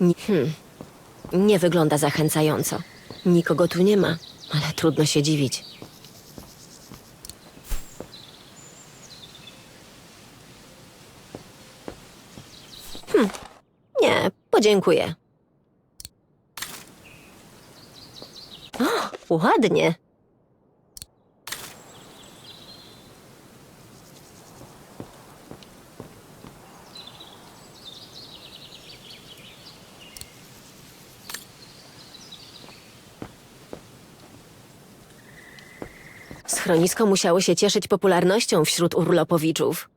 Ni- hmm. Nie wygląda zachęcająco. Nikogo tu nie ma, ale trudno się dziwić. Hmm. Nie, podziękuję. O, ładnie. Schronisko musiało się cieszyć popularnością wśród urlopowiczów.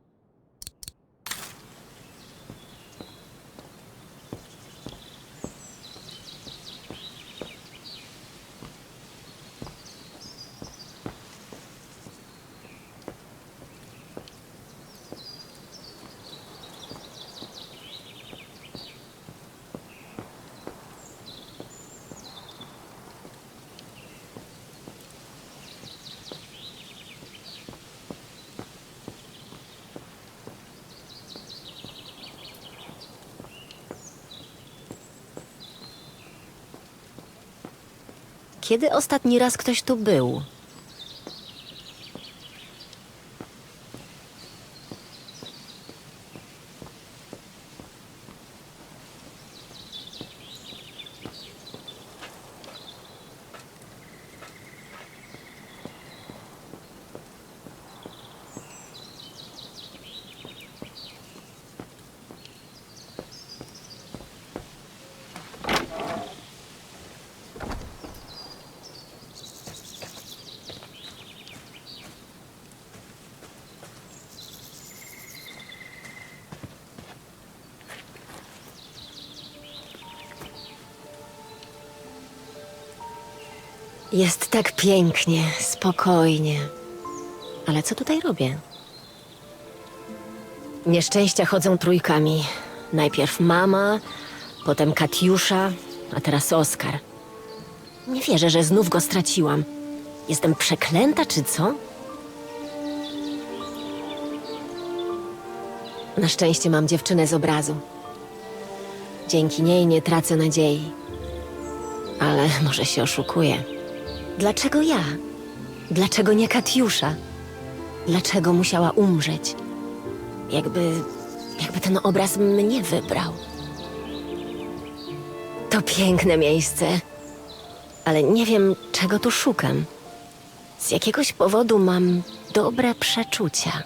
Kiedy ostatni raz ktoś tu był? Jest tak pięknie, spokojnie. Ale co tutaj robię? Nieszczęścia chodzą trójkami. Najpierw mama, potem Katiusza, a teraz Oskar. Nie wierzę, że znów go straciłam. Jestem przeklęta, czy co? Na szczęście mam dziewczynę z obrazu. Dzięki niej nie tracę nadziei. Ale może się oszukuję. Dlaczego ja? Dlaczego nie Katiusza? Dlaczego musiała umrzeć? Jakby. jakby ten obraz mnie wybrał. To piękne miejsce. Ale nie wiem, czego tu szukam. Z jakiegoś powodu mam dobre przeczucia.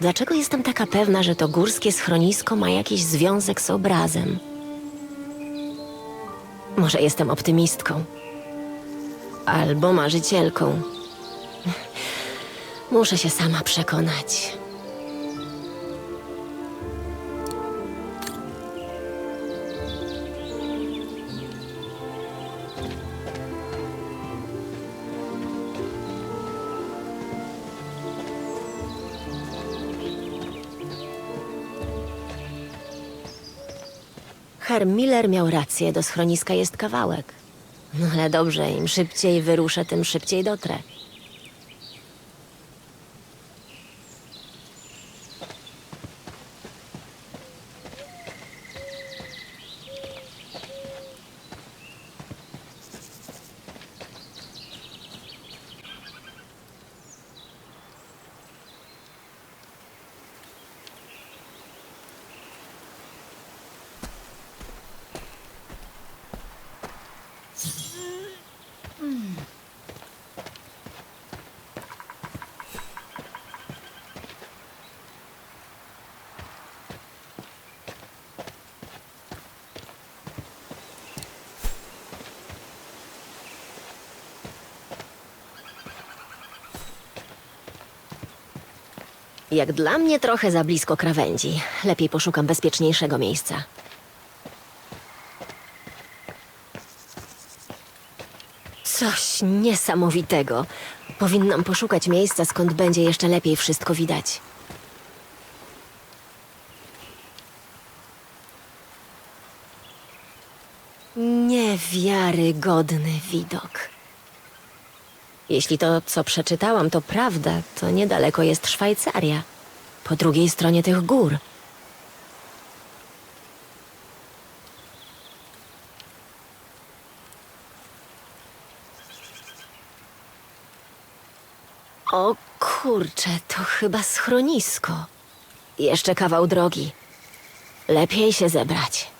Dlaczego jestem taka pewna, że to górskie schronisko ma jakiś związek z obrazem? Może jestem optymistką. Albo marzycielką. Muszę się sama przekonać. Herr Miller miał rację, do schroniska jest kawałek. No ale dobrze, im szybciej wyruszę, tym szybciej dotrę. Jak dla mnie trochę za blisko krawędzi. Lepiej poszukam bezpieczniejszego miejsca. Coś niesamowitego. Powinnam poszukać miejsca, skąd będzie jeszcze lepiej wszystko widać. Niewiarygodny widok. Jeśli to, co przeczytałam, to prawda, to niedaleko jest Szwajcaria. Po drugiej stronie tych gór. O kurcze, to chyba schronisko. Jeszcze kawał drogi. Lepiej się zebrać.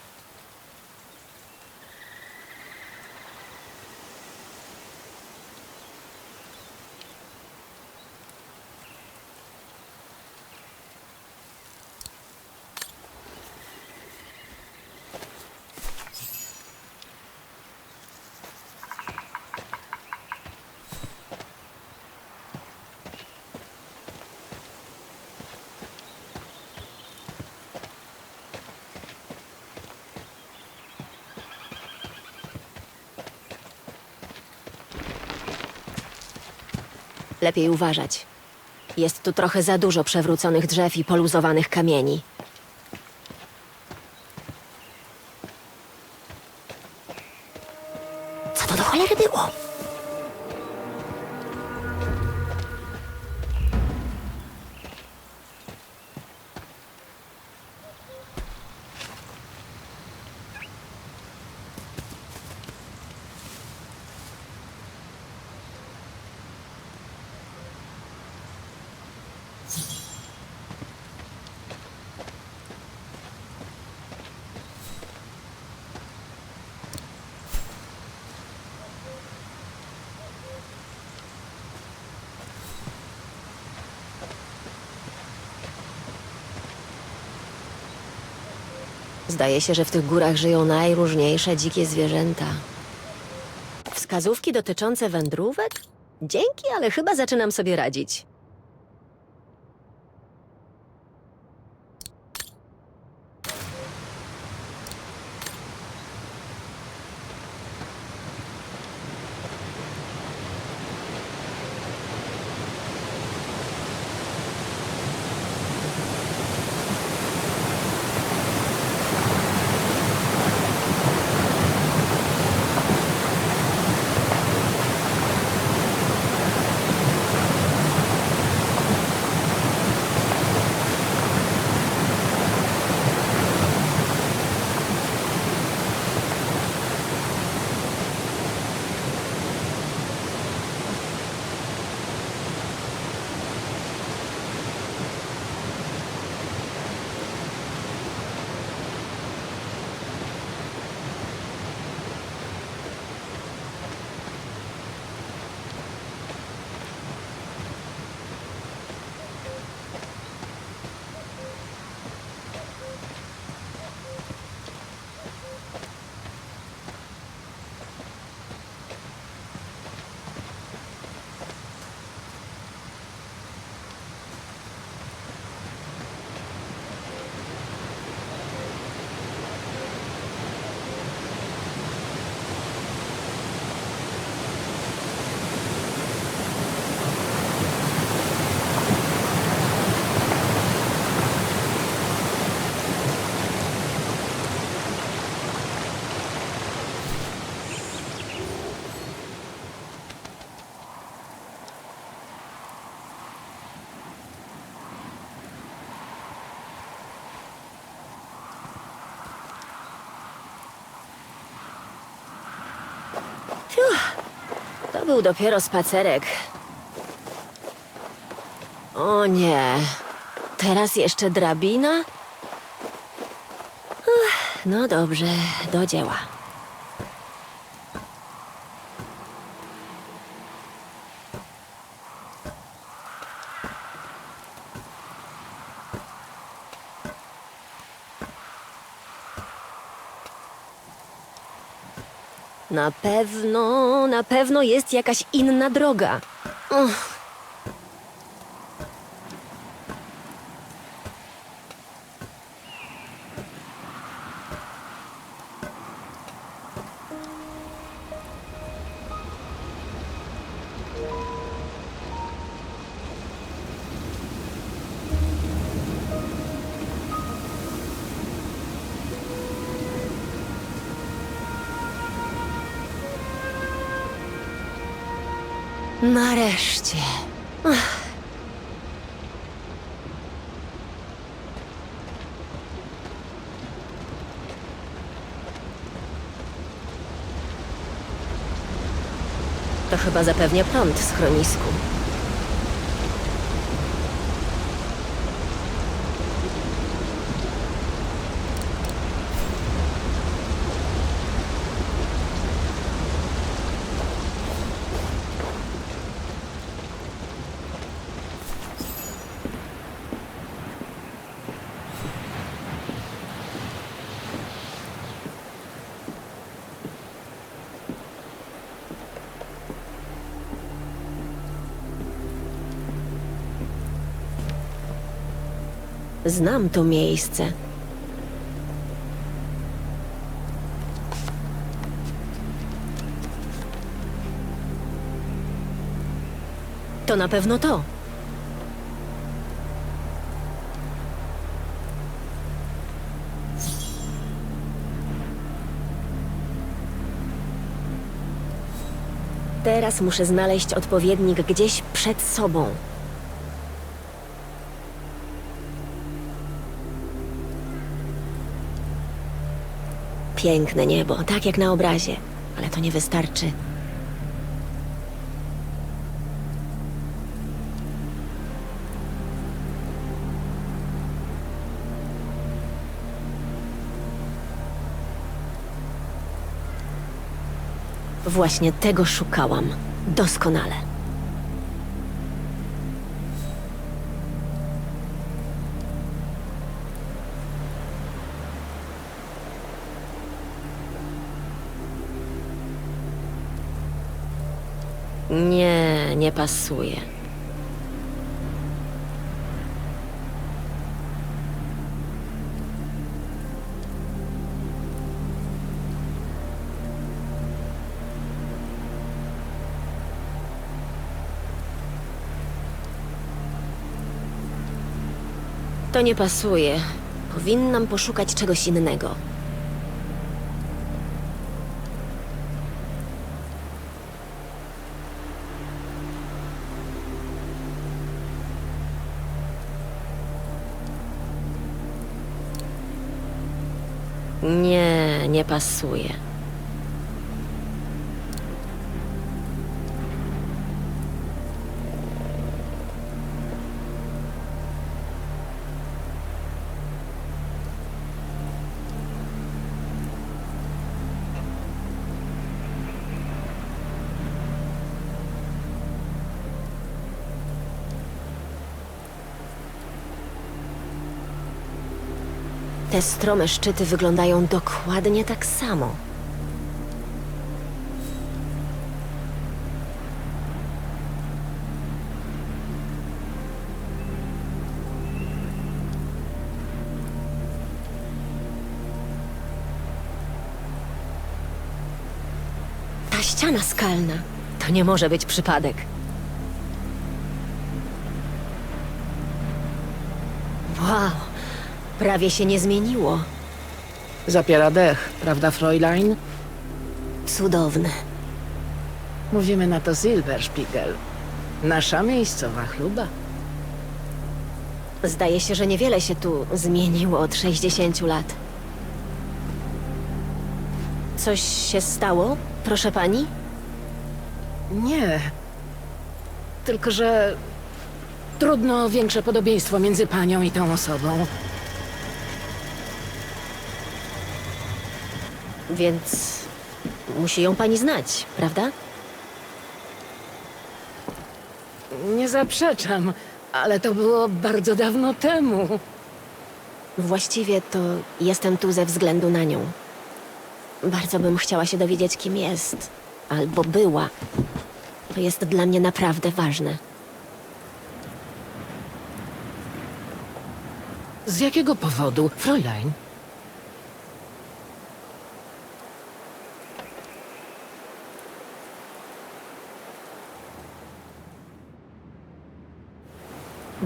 Lepiej uważać. Jest tu trochę za dużo przewróconych drzew i poluzowanych kamieni. Zdaje się, że w tych górach żyją najróżniejsze dzikie zwierzęta. Wskazówki dotyczące wędrówek? Dzięki, ale chyba zaczynam sobie radzić. To był dopiero spacerek. O nie, teraz jeszcze drabina? Ach, no dobrze, do dzieła. Na pewno, na pewno jest jakaś inna droga. Uch. Nareszcie. Ach. To chyba zapewnia prąd w schronisku. Znam to miejsce. To na pewno to. Teraz muszę znaleźć odpowiednik gdzieś przed sobą. Piękne niebo, tak jak na obrazie, ale to nie wystarczy. Właśnie tego szukałam. Doskonale. Nie, pasuje. To nie pasuje. Powinnam poszukać czegoś innego. Pasuje. Te strome szczyty wyglądają dokładnie tak samo. Ta ściana skalna to nie może być przypadek. Wow, prawie się nie zmieniło. Zapiera dech, prawda, Fräulein? Cudowne. Mówimy na to Silberspiegel. Nasza miejscowa chluba. Zdaje się, że niewiele się tu zmieniło od 60 lat. Coś się stało, proszę pani? Nie. Tylko, że trudno o większe podobieństwo między panią i tą osobą. Więc musi ją pani znać, prawda? Nie zaprzeczam, ale to było bardzo dawno temu. Właściwie to jestem tu ze względu na nią. Bardzo bym chciała się dowiedzieć, kim jest, albo była. To jest dla mnie naprawdę ważne. Z jakiego powodu, Fräulein?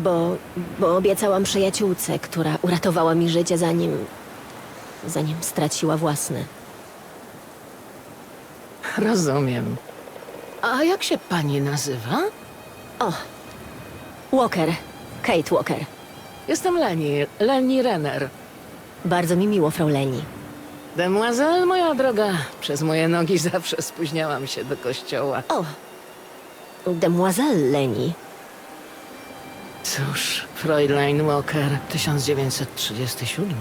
Bo, bo obiecałam przyjaciółce, która uratowała mi życie, zanim. zanim straciła własne. Rozumiem. A jak się pani nazywa? O! Walker. Kate Walker. Jestem Leni, Leni Renner. Bardzo mi miło, Frau Leni. Demoiselle, moja droga, przez moje nogi zawsze spóźniałam się do kościoła. O! Demoiselle Leni. Cóż, Fräulein Walker, 1937?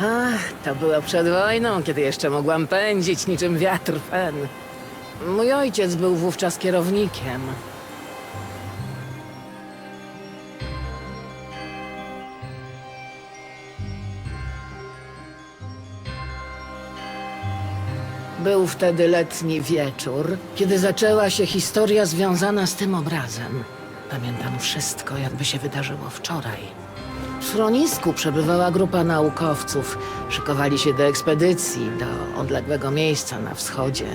Ach, to było przed wojną, kiedy jeszcze mogłam pędzić niczym wiatr fen. Mój ojciec był wówczas kierownikiem. Był wtedy letni wieczór, kiedy zaczęła się historia związana z tym obrazem. Pamiętam wszystko, jakby się wydarzyło wczoraj. W schronisku przebywała grupa naukowców. Szykowali się do ekspedycji do odległego miejsca na wschodzie.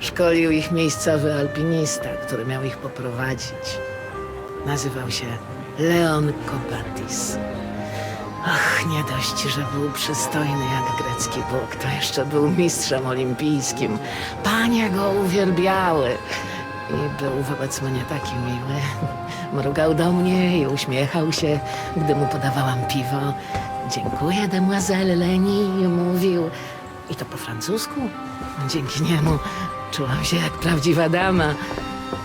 Szkolił ich miejscowy alpinista, który miał ich poprowadzić. Nazywał się Leon Kobatis. Ach, nie dość, że był przystojny jak grecki bóg, to jeszcze był mistrzem olimpijskim. Panie go uwielbiały. I był wobec mnie taki miły. Mrugał do mnie i uśmiechał się, gdy mu podawałam piwo. Dziękuję, demoiselle Leni, mówił. I to po francusku. Dzięki niemu czułam się jak prawdziwa dama.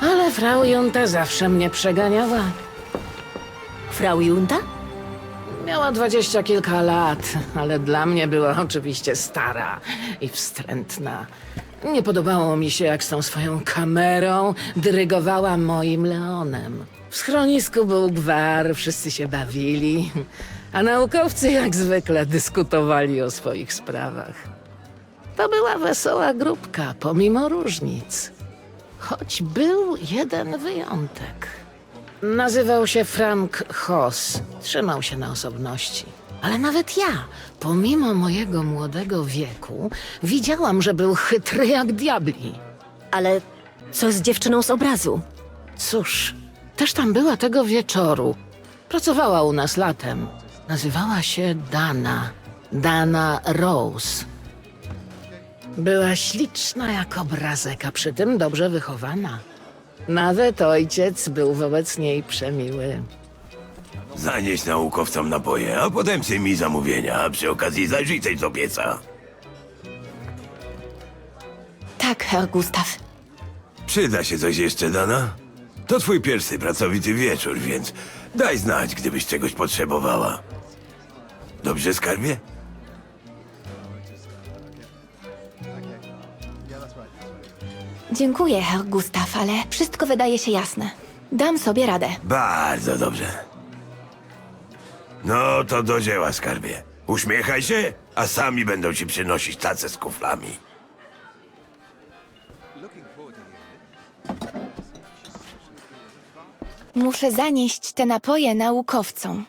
Ale frau Junta zawsze mnie przeganiała. Frau Junta? Miała dwadzieścia kilka lat, ale dla mnie była oczywiście stara i wstrętna. Nie podobało mi się, jak z tą swoją kamerą dyrygowała moim Leonem. W schronisku był gwar, wszyscy się bawili, a naukowcy jak zwykle dyskutowali o swoich sprawach. To była wesoła grupka, pomimo różnic. Choć był jeden wyjątek. Nazywał się Frank Hoss. Trzymał się na osobności. Ale nawet ja, pomimo mojego młodego wieku, widziałam, że był chytry jak diabli. Ale co z dziewczyną z obrazu? Cóż, też tam była tego wieczoru. Pracowała u nas latem. Nazywała się Dana. Dana Rose. Była śliczna jak obrazek, a przy tym dobrze wychowana. Nawet ojciec był wobec niej przemiły. Zanieś naukowcom napoje, a potem mi zamówienia, a przy okazji zajrzyj tej co pieca. Tak, Herr Gustav. Przyda się coś jeszcze, Dana? To twój pierwszy pracowity wieczór, więc daj znać, gdybyś czegoś potrzebowała. Dobrze, skarbie? Dziękuję, Herr Gustav, ale wszystko wydaje się jasne. Dam sobie radę. Bardzo dobrze. No to do dzieła, skarbie. Uśmiechaj się, a sami będą ci przynosić tace z kuflami. Muszę zanieść te napoje naukowcom.